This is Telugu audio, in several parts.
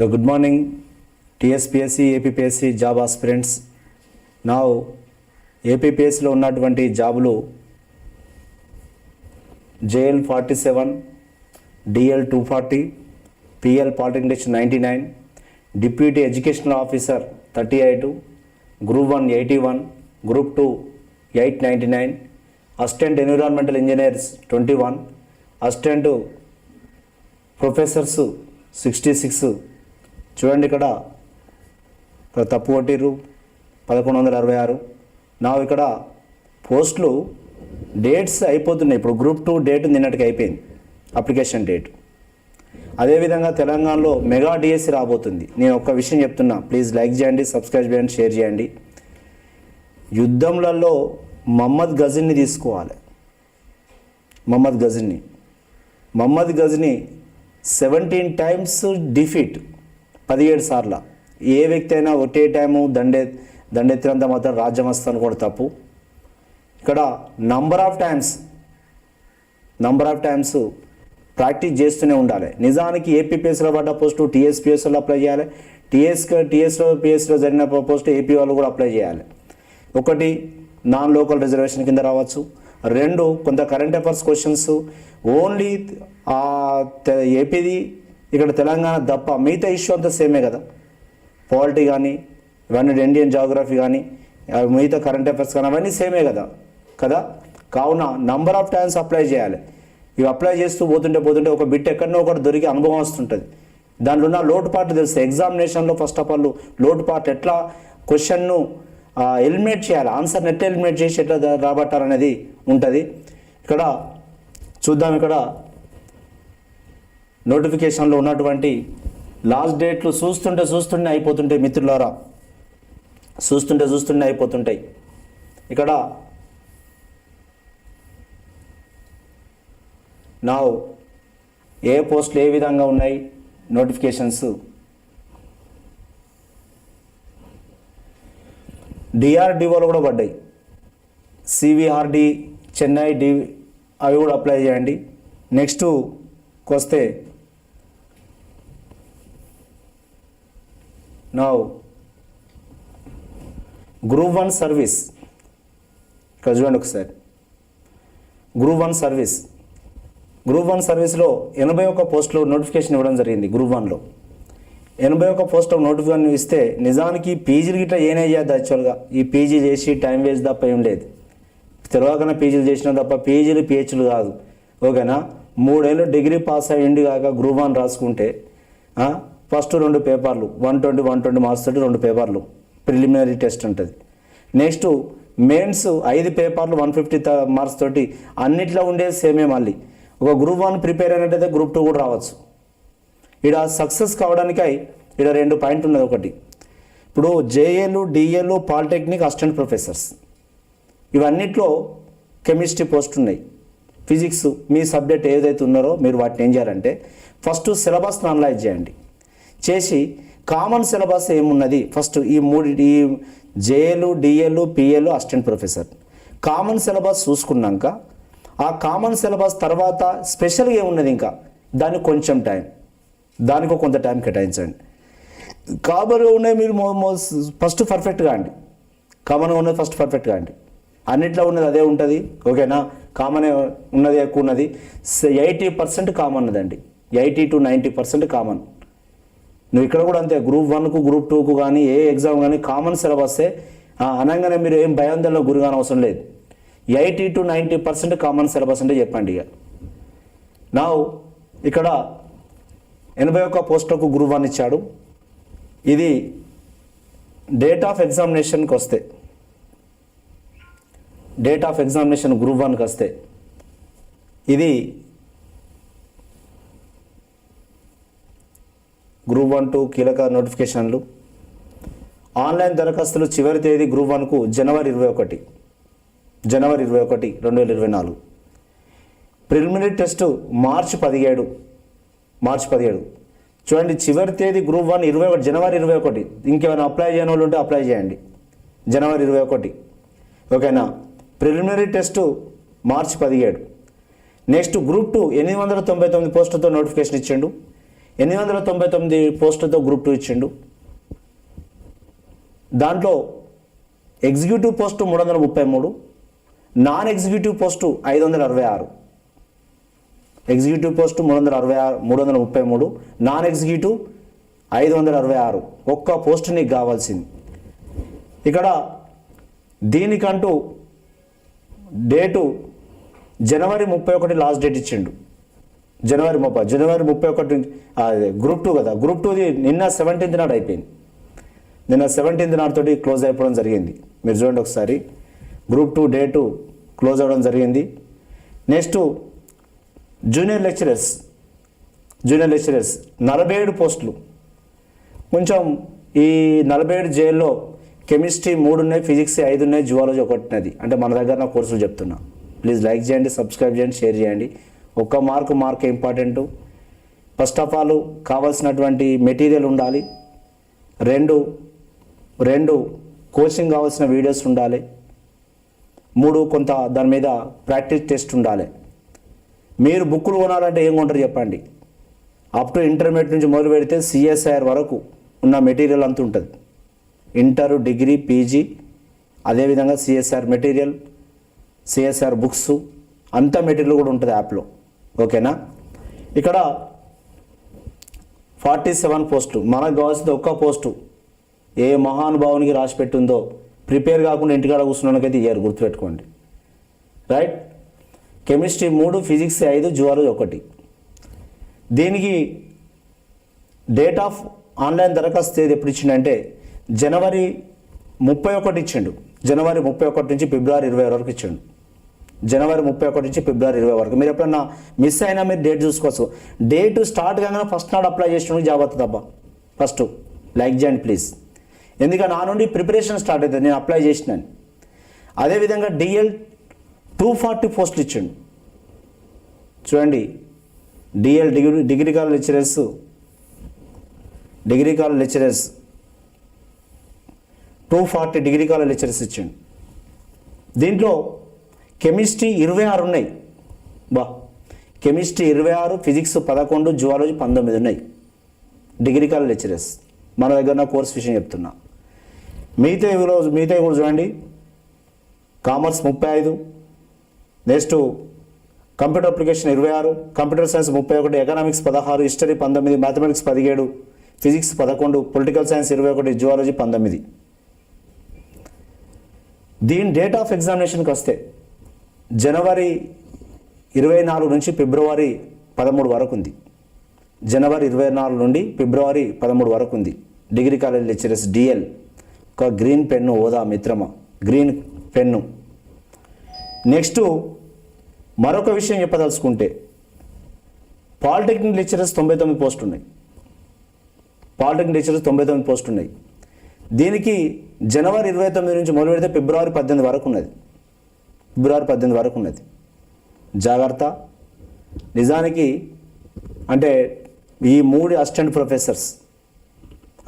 The good morning, TSPSC, APPSC job aspirants నా ఏపీపీఎస్లో ఉన్నటువంటి జాబులు JL forty seven DL two forty PL polytechnic ninety nine deputy educational officer thirty eight group one eighty one group two eight ninety nine assistant environmental engineers twenty one assistant professors sixty six చూడండి ఇక్కడ. ఇక్కడ తప్పు కొట్టిర్రు. పదకొండు వందల అరవై ఆరు. నా ఇక్కడ పోస్టులు డేట్స్ అయిపోతున్నాయి. ఇప్పుడు గ్రూప్ టూ డేట్ నిన్నటికి అయిపోయింది. అప్లికేషన్ డేట్ అదేవిధంగా తెలంగాణలో మెగా డిఎస్సి రాబోతుంది. నేను ఒక్క విషయం చెప్తున్నా. ప్లీజ్ లైక్ చేయండి సబ్స్క్రైబ్ చేయండి షేర్ చేయండి. యుద్ధంలలో మహమ్మద్ గజిన్ని తీసుకోవాలి. Mohammad Ghazni Mohammad Ghazni seventeen times defeat పదిహేడు సార్ల. ఏ వ్యక్తి అయినా ఒకటే టైము దండే దండెత్తినంత మాత్రం రాజ్యం వస్తాను కూడా తప్పు. ఇక్కడ number of times number of times practice చేస్తూనే ఉండాలి. నిజానికి ఏపీపీఎస్లో పడ్డ పోస్టు టీఎస్పీఎస్లో అప్లై చేయాలి. టీఎస్ టీఎస్లో పిఎస్లో జరిగిన పోస్ట్ ఏపీ వాళ్ళు కూడా అప్లై చేయాలి. ఒకటి నాన్ లోకల్ రిజర్వేషన్ కింద రావచ్చు. రెండు కొంత కరెంట్ అఫైర్స్ క్వశ్చన్స్ ఓన్లీ ఏపీది ఇక్కడ తెలంగాణ తప్ప మిగతా ఇష్యూ అంతా సేమే కదా. పాలిటీ కానీ ఇవన్నీ ఇండియన్ జాగ్రఫీ కానీ మిగతా కరెంట్ అఫైర్స్ కానీ అవన్నీ సేమే కదా. కదా? కావున నంబర్ ఆఫ్ టైమ్స్ అప్లై చేయాలి. ఇవి అప్లై చేస్తూ పోతుంటే పోతుంటే ఒక బిట్ ఎక్కడనో ఒకటి దొరికి అనుభవం వస్తుంటుంది. దాంట్లో ఉన్న లోటుపాట్లు తెలుసు. ఎగ్జామినేషన్లో ఫస్ట్ ఆఫ్ ఆల్ లోటుపాటు ఎట్లా క్వశ్చన్ను ఎలిమినేట్ చేయాలి. ఆన్సర్ని ఎట్లా ఎలిమినేట్ చేసి ఎట్లా రాబట్టాలనేది ఉంటుంది. ఇక్కడ చూద్దాం ఇక్కడ నోటిఫికేషన్లో ఉన్నటువంటి లాస్ట్ డేట్లు చూస్తుంటే చూస్తుంటే అయిపోతుంటాయి మిత్రులారా చూస్తుంటే చూస్తుంటే అయిపోతుంటాయి. ఇక్కడ నా ఏ పోస్టులు ఏ విధంగా ఉన్నాయి? నోటిఫికేషన్స్. డిఆర్డిఓలు కూడా పడ్డాయి. సివిఆర్డి చెన్నై డి అవి కూడా అప్లై చేయండి. నెక్స్ట్ వస్తే నౌ గ్రూప్ వన్ సర్వీస్ ఇక్కడ చూడండి ఒకసారి. Group one service group one సర్వీస్లో ఎనభై ఒక్క పోస్టులు నోటిఫికేషన్ ఇవ్వడం జరిగింది గ్రూప్ వన్లో ఎనభై ఒక్క పోస్ట్ నోటిఫికేషన్ ఇస్తే నిజానికి పీజీలు గిట్లా ఏనే చేయద్దు యాక్చువల్గా ఈ పీజీ చేసి టైం వేస్ట్ తప్ప ఏం లేదు. తెలియకనే పీజీలు చేసినా తప్ప పీజీలు పిహెచ్లు కాదు. ఓకేనా? మూడేళ్ళు డిగ్రీ పాస్ అయ్యింది కాక గ్రూప్ వన్ రాసుకుంటే ఫస్ట్ రెండు పేపర్లు one twenty one twenty marks తోటి రెండు పేపర్లు. ప్రిలిమినరీ టెస్ట్ ఉంటుంది. నెక్స్ట్ మెయిన్స్ ఐదు పేపర్లు వన్ ఫిఫ్టీ మార్క్స్ తోటి అన్నిట్లో ఉండేది సేమే మళ్ళీ. ఒక గ్రూప్ వన్ ప్రిపేర్ అయినట్టయితే గ్రూప్ టూ కూడా రావచ్చు. ఇక్కడ సక్సెస్ కావడానికై ఇక్కడ రెండు పాయింట్ ఉన్నది ఒకటి. ఇప్పుడు జేఏలు డిఏలు పాలిటెక్నిక్ అసిస్టెంట్ ప్రొఫెసర్స్. ఇవన్నిట్లో కెమిస్ట్రీ పోస్ట్ ఉన్నాయి. ఫిజిక్స్ మీ సబ్జెక్ట్ ఏదైతే ఉన్నారో మీరు వాటిని ఏం చేయాలంటే ఫస్ట్ సిలబస్ని అనలైజ్ చేయండి. చేసి కామన్ సిలబస్ ఏమున్నది? ఫస్ట్ ఈ మూడు ఈ జేఏలు డిఏలు పిఏలు అసిస్టెంట్ ప్రొఫెసర్. కామన్ సిలబస్ చూసుకున్నాక ఆ కామన్ సిలబస్ తర్వాత స్పెషల్గా ఏమున్నది ఇంకా? దానికి కొంచెం టైం. దానికి కొంత టైం కేటాయించండి. కామన్గా ఉన్నాయి మీరు ఫస్ట్ పర్ఫెక్ట్గా అండి. కామన్గా ఉన్నది ఫస్ట్ పర్ఫెక్ట్గా అండి. అన్నిట్లో ఉన్నది అదే ఉంటుంది ఓకేనా? కామన్ ఉన్నది ఎక్కువ ఉన్నది. ఎయిటీ పర్సెంట్ కామన్ ఉన్నదండి. Eighty to ninety percent common. నువ్వు ఇక్కడ కూడా అంతే గ్రూప్ వన్కు గ్రూప్ టూకు కానీ ఏ ఎగ్జామ్ కానీ కామన్ సిలబస్సే ఆ, అనగానే మీరు ఏం భయాందోళన గురిగాని అవసరం లేదు. Eighty to ninety percent common syllabus అంటే చెప్పండి ఇక. నా ఇక్కడ ఎనభై ఒక్క పోస్టులకు గ్రూప్ వన్ ఇచ్చాడు. ఇది డేట్ ఆఫ్ ఎగ్జామినేషన్కి వస్తే. డేట్ ఆఫ్ ఎగ్జామినేషన్ గ్రూప్ వన్కి వస్తే. ఇది గ్రూప్ వన్ టూ కీలక నోటిఫికేషన్లు. ఆన్లైన్ దరఖాస్తులు చివరి తేదీ గ్రూప్ వన్కు జనవరి ఇరవై ఒకటి. జనవరి ఇరవై ఒకటి రెండు వేల ఇరవై నాలుగు. ప్రిలిమినరీ టెస్టు మార్చి పదిహేడు. మార్చి పదిహేడు. చూడండి చివరి తేదీ గ్రూప్ వన్ ఇరవై ఒకటి జనవరి ఇరవై ఒకటి. ఇంకేమైనా అప్లై చేయని వాళ్ళు ఉంటే అప్లై చేయండి. జనవరి ఇరవై ఒకటి. ఓకేనా? ప్రిలిమినరీ టెస్టు మార్చి పదిహేడు. నెక్స్ట్ గ్రూప్ టూ ఎనిమిది వందల తొంభై తొమ్మిది పోస్టులతో నోటిఫికేషన్ ఇచ్చిండు. ఎనిమిది వందల తొంభై తొమ్మిది పోస్టులతో గ్రూప్ టూ ఇచ్చిండు. దాంట్లో ఎగ్జిక్యూటివ్ పోస్టు మూడు వందల ముప్పై మూడు నాన్ ఎగ్జిక్యూటివ్ పోస్టు ఐదు వందల అరవై ఆరు. ఎగ్జిక్యూటివ్ పోస్టు మూడు వందల అరవై ఆరు మూడు వందల ముప్పై మూడు నాన్ ఎగ్జిక్యూటివ్ ఐదు వందల అరవై ఆరు. ఒక్క పోస్టు నీకు కావాల్సింది. ఇక్కడ దీనికంటూ డేటు జనవరి ముప్పై ఒకటి లాస్ట్ డేట్ ఇచ్చిండు. జనవరి ముప్పై జనవరి ముప్పై ఒకటి నుంచి గ్రూప్ టూ కదా గ్రూప్ టూది నిన్న సెవెంటీన్త్ నాడు అయిపోయింది. నిన్న సెవెంటీన్త్ నాడుతోటి క్లోజ్ అయిపోవడం జరిగింది. మీరు చూడండి ఒకసారి గ్రూప్ టూ డేటు క్లోజ్ అవ్వడం జరిగింది. Next junior lecturers junior lecturers నలభై ఏడు పోస్టులు. కొంచెం ఈ నలభై ఏడు జైల్లో కెమిస్ట్రీ మూడు ఉన్నాయి ఫిజిక్స్ ఐదు ఉన్నాయి జువాలజీ ఒకటినది అంటే మన దగ్గర నా కోర్సులు చెప్తున్నా. ప్లీజ్ లైక్ చేయండి సబ్స్క్రైబ్ చేయండి షేర్ చేయండి. ఒక్క mark mark important. First of all కావాల్సినటువంటి మెటీరియల్ ఉండాలి. రెండు రెండు కోచింగ్ కావాల్సిన వీడియోస్ ఉండాలి. మూడు కొంత దాని మీద ప్రాక్టీస్ టెస్ట్ ఉండాలి. మీరు బుక్కులు కొనాలంటే ఏం కొంటారు చెప్పండి. అప్ టు ఇంటర్మీడియట్ నుంచి మొదలు పెడితే సిఎస్ఐఆర్ వరకు ఉన్న మెటీరియల్ అంత ఉంటుంది. ఇంటర్ డిగ్రీ పీజీ అదేవిధంగా సిఎస్ఆర్ మెటీరియల్ సిఎస్ఆర్ బుక్స్ అంత మెటీరియల్ కూడా ఉంటుంది యాప్లో. ఓకేనా? ఇక్కడ ఫార్టీ సెవెన్ పోస్టు. మనకు కావాల్సింది ఒక్క పోస్టు. ఏ మహానుభావునికి రాసి పెట్టిందో ప్రిపేర్ కాకుండా ఇంటికాడ కూర్చున్నానికైతే ఇయ్యారు గుర్తుపెట్టుకోండి. రైట్? కెమిస్ట్రీ మూడు ఫిజిక్స్ ఐదు జువాలజీ ఒకటి. దీనికి డేట్ ఆఫ్ ఆన్లైన్ దరఖాస్తు తేదీ ఎప్పుడు ఇచ్చిండంటే జనవరి ముప్పై ఒకటి ఇచ్చిండు. జనవరి ముప్పై ఒకటి నుంచి ఫిబ్రవరి ఇరవై వరకు ఇచ్చిండు. జనవరి ముప్పై ఒకటి నుంచి ఫిబ్రవరి ఇరవై వరకు. మీరు ఎప్పుడన్నా మిస్ అయినా మీరు డేట్ చూసుకోవచ్చు. డేట్ స్టార్ట్ కాగానే ఫస్ట్ నాడు అప్లై చేసిన జాబ్ అవుతుంది అబ్బా ఫస్ట్ లైక్ చేయండి ప్లీజ్ ఎందుకంటే నా నుండి ప్రిపరేషన్ స్టార్ట్ అవుతుంది నేను అప్లై చేసినాను. అదేవిధంగా డిఎల్ టూ ఫార్టీ పోస్టులు ఇచ్చిండు. చూడండి. DL degree degree college lecturers degree college lecturers two forty degree college lecturers ఇచ్చిండు. దీంట్లో కెమిస్ట్రీ ఇరవై ఆరు ఉన్నాయి. బా కెమిస్ట్రీ ఇరవై ఆరు ఫిజిక్స్ పదకొండు జువాలజీ పంతొమ్మిది ఉన్నాయి. Degree college lecturers. మన దగ్గర నా కోర్స్ విషయం చెప్తున్నా. మిగతా ఈరోజు మిగతా కూడా చూడండి. కామర్స్ ముప్పై ఐదు. నెక్స్ట్ కంప్యూటర్ అప్లికేషన్ ఇరవై ఆరు. కంప్యూటర్ సైన్స్ ముప్పై ఒకటి. ఎకనామిక్స్ పదహారు. హిస్టరీ పంతొమ్మిది. మ్యాథమెటిక్స్ పదిహేడు. ఫిజిక్స్ పదకొండు. పొలిటికల్ సైన్స్ ఇరవై ఒకటి. జువాలజీ పంతొమ్మిది. దీని డేట్ ఆఫ్ ఎగ్జామినేషన్కి వస్తే జనవరి ఇరవై నాలుగు నుంచి ఫిబ్రవరి పదమూడు వరకు ఉంది. జనవరి ఇరవై నాలుగు నుండి ఫిబ్రవరి పదమూడు వరకు ఉంది. డిగ్రీ కాలేజ్ లెక్చరర్స్ డిఎల్ ఒక గ్రీన్ పెన్ను హోదా మిత్రమ? Green pen. నెక్స్ట్ మరొక విషయం చెప్పదలుచుకుంటే పాలిటెక్నిక్ లెక్చరర్స్ తొంభై తొమ్మిది పోస్టులు ఉన్నాయి. పాలిటెక్నిక్ లెక్చరర్స్ తొంభై తొమ్మిది పోస్టులు ఉన్నాయి. దీనికి జనవరి ఇరవై తొమ్మిది నుంచి మొదలు పెడితే ఫిబ్రవరి పద్దెనిమిది వరకు ఉన్నది. ఫిబ్రవరి పద్దెనిమిది వరకు ఉన్నది. జాగ్రత్త. నిజానికి అంటే ఈ మూడు assistant professors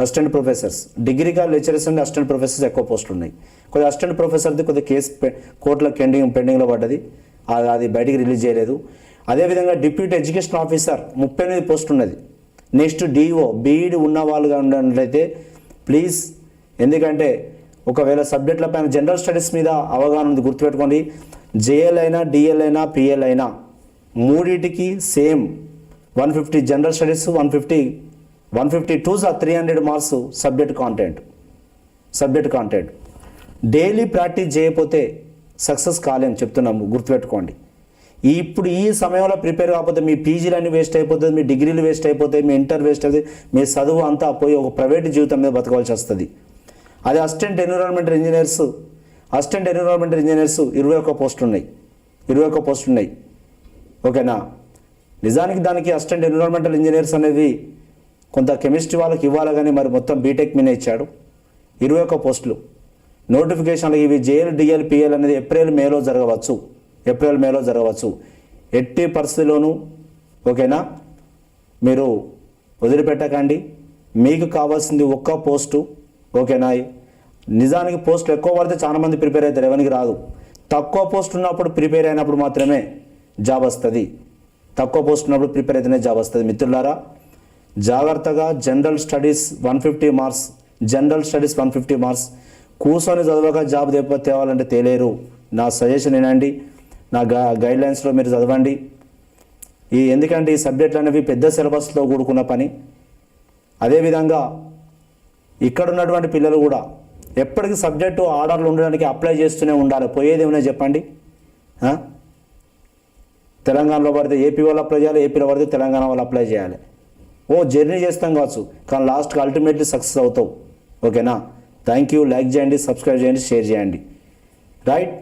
assistant professors degree lecturers and assistant professors ఎక్కువ పోస్టులు ఉన్నాయి. కొద్దిగా అసిస్టెంట్ ప్రొఫెసర్ది కొద్దిగా కేసు కోర్టులో పెండింగ్ పెండింగ్లో పడ్డది. అది అది బయటికి రిలీజ్ చేయలేదు. అదేవిధంగా డిప్యూటీ ఎడ్యుకేషన్ ఆఫీసర్ ముప్పై ఎనిమిది పోస్ట్ ఉన్నది. నెక్స్ట్ డిఓ బీఈడి ఉన్న వాళ్ళుగా ఉన్నట్లయితే ప్లీజ్ ఎందుకంటే ఒకవేళ సబ్జెక్టుల పైన జనరల్ స్టడీస్ మీద అవగాహన ఉంది గుర్తుపెట్టుకోండి. జేఎల్ అయినా డిఎల్ అయినా పిఎల్ అయినా మూడింటికి same one fifty general studies one fifty one fifty twos ఆ three hundred marks subject content. Subject content. Daily practice చేయకపోతే సక్సెస్ కాలేం చెప్తున్నాము గుర్తుపెట్టుకోండి. ఇప్పుడు ఈ సమయంలో ప్రిపేర్ కాకపోతే మీ పీజీలన్నీ వేస్ట్ అయిపోతుంది మీ డిగ్రీలు వేస్ట్ అయిపోతాయి మీ ఇంటర్ వేస్ట్ అవుతుంది మీ చదువు అంతా పోయి ఒక ప్రైవేట్ జీవితం మీద బతకవలసి వస్తుంది. అది assistant environmental engineers assistant environmental engineers ఇరవై ఒక్క పోస్టులు ఉన్నాయి. ఇరవై ఒక్క పోస్టులు ఉన్నాయి. ఓకేనా? నిజానికి దానికి అసిస్టెంట్ ఎన్విరాన్మెంటల్ ఇంజనీర్స్ అనేది కొంత కెమిస్ట్రీ వాళ్ళకి ఇవ్వాలి కానీ మరి మొత్తం బీటెక్ మీద ఇచ్చాడు. ఇరవై ఒక్క పోస్టులు. నోటిఫికేషన్లు ఇవి జేఎల్ డిఎల్ పిఎల్ అనేది ఏప్రిల్ మేలో జరగవచ్చు. ఏప్రిల్ మేలో జరగవచ్చు. ఎట్టి పరిస్థితిలోనూ ఓకేనా? మీరు వదిలిపెట్టకండి. మీకు కావాల్సింది ఒక్క పోస్టు. ఓకేనా నిజానికి పోస్టులు ఎక్కువ పడితే చాలా మంది ప్రిపేర్ అవుతారు ఎవరికి రాదు. తక్కువ పోస్ట్ ఉన్నప్పుడు ప్రిపేర్ అయినప్పుడు మాత్రమే జాబ్ వస్తుంది. తక్కువ పోస్ట్ ఉన్నప్పుడు ప్రిపేర్ అయితేనే జాబ్ వస్తుంది. మిత్రులారా జాగ్రత్తగా general studies one fifty marks general studies one fifty marks కూర్చొని చదవక జాబ్ దెబ్బ తేవాలంటే తేలేరు. నా సజెషన్ వినండి. నా గ గైడ్లైన్స్లో మీరు చదవండి. ఈ ఎందుకంటే ఈ సబ్జెక్టులు అనేవి పెద్ద సిలబస్లో కూడుకున్న పని. అదేవిధంగా ఇక్కడ ఉన్నటువంటి పిల్లలు కూడా ఎప్పటికీ సబ్జెక్టు ఆర్డర్లు ఉండడానికి అప్లై చేస్తూనే ఉండాలి. పోయేది ఏమైనా చెప్పండి? తెలంగాణలో పడితే ఏపీ వాళ్ళు అప్లై చేయాలి ఏపీలో పడితే తెలంగాణ వాళ్ళు అప్లై చేయాలి. ఓ జర్నీ చేస్తాం కావచ్చు కానీ లాస్ట్కి అల్టిమేట్లీ సక్సెస్ అవుతావు. ఓకేనా? Thank you. లైక్ చేయండి సబ్స్క్రైబ్ చేయండి షేర్ చేయండి. రైట్?